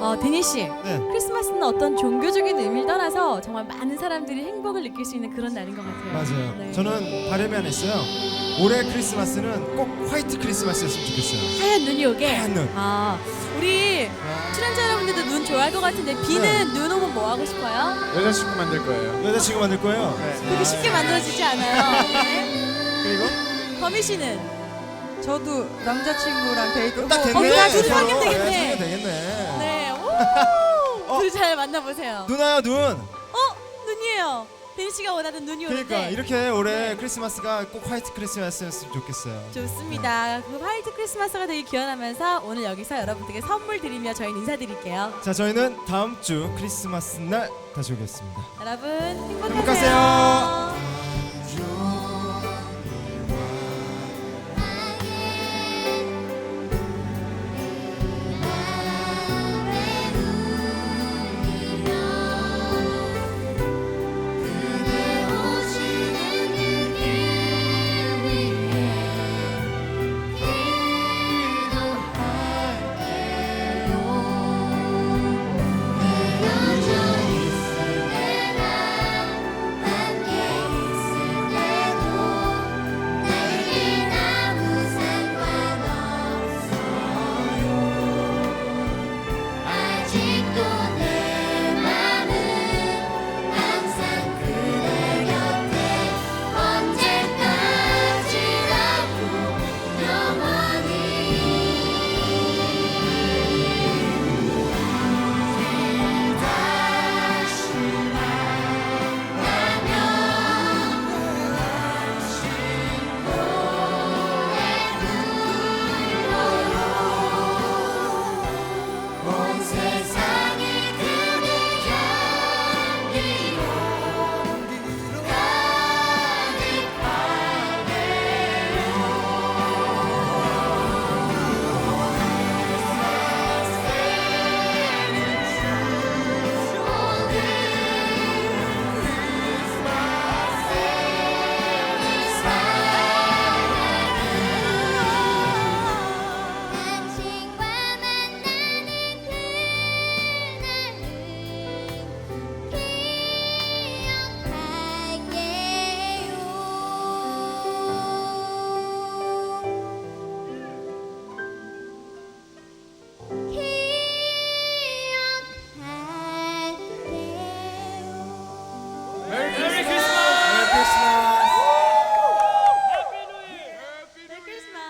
어, 데니 씨. 네. 크리스마스는 어떤 종교적인 의미를 떠나서 정말 많은 사람들이 행복을 느낄 수 있는 그런 날인 것 같아요. 맞아요. 네. 저는 바람이 하나 있어요. 올해 크리스마스는 꼭 화이트 크리스마스였으면 좋겠어요. 하얀 눈이 오게. 하얀 눈. 아, 우리 출연자 여러분들도 눈 좋아할 것 같은데 비는 네. 눈 오면 뭐 하고 싶어요? 여자친구 만들 거예요. 여자친구 만들 거예요. 그렇게 쉽게 만들어지지 않아요. 네. 그리고 범희 씨는 저도 남자친구랑 데이트 딱 어, 됐네. 그냥 둘이. 사귀면 되겠네. 네, 사귀면 되겠네. 네. 어. 만나보세요. 누나야 눈. 어? 눈이에요. 데니 씨가 원하는 눈이 그러니까 오는데. 이렇게 올해 크리스마스가 꼭 화이트 크리스마스였으면 좋겠어요. 좋습니다. 그 화이트 크리스마스가 되길 기원하면서 오늘 여기서 여러분들께 선물 드리며 저희는 인사드릴게요. 자, 저희는 다음 주 크리스마스 날 다시 오겠습니다. 여러분 행복하세요. 행복하세요.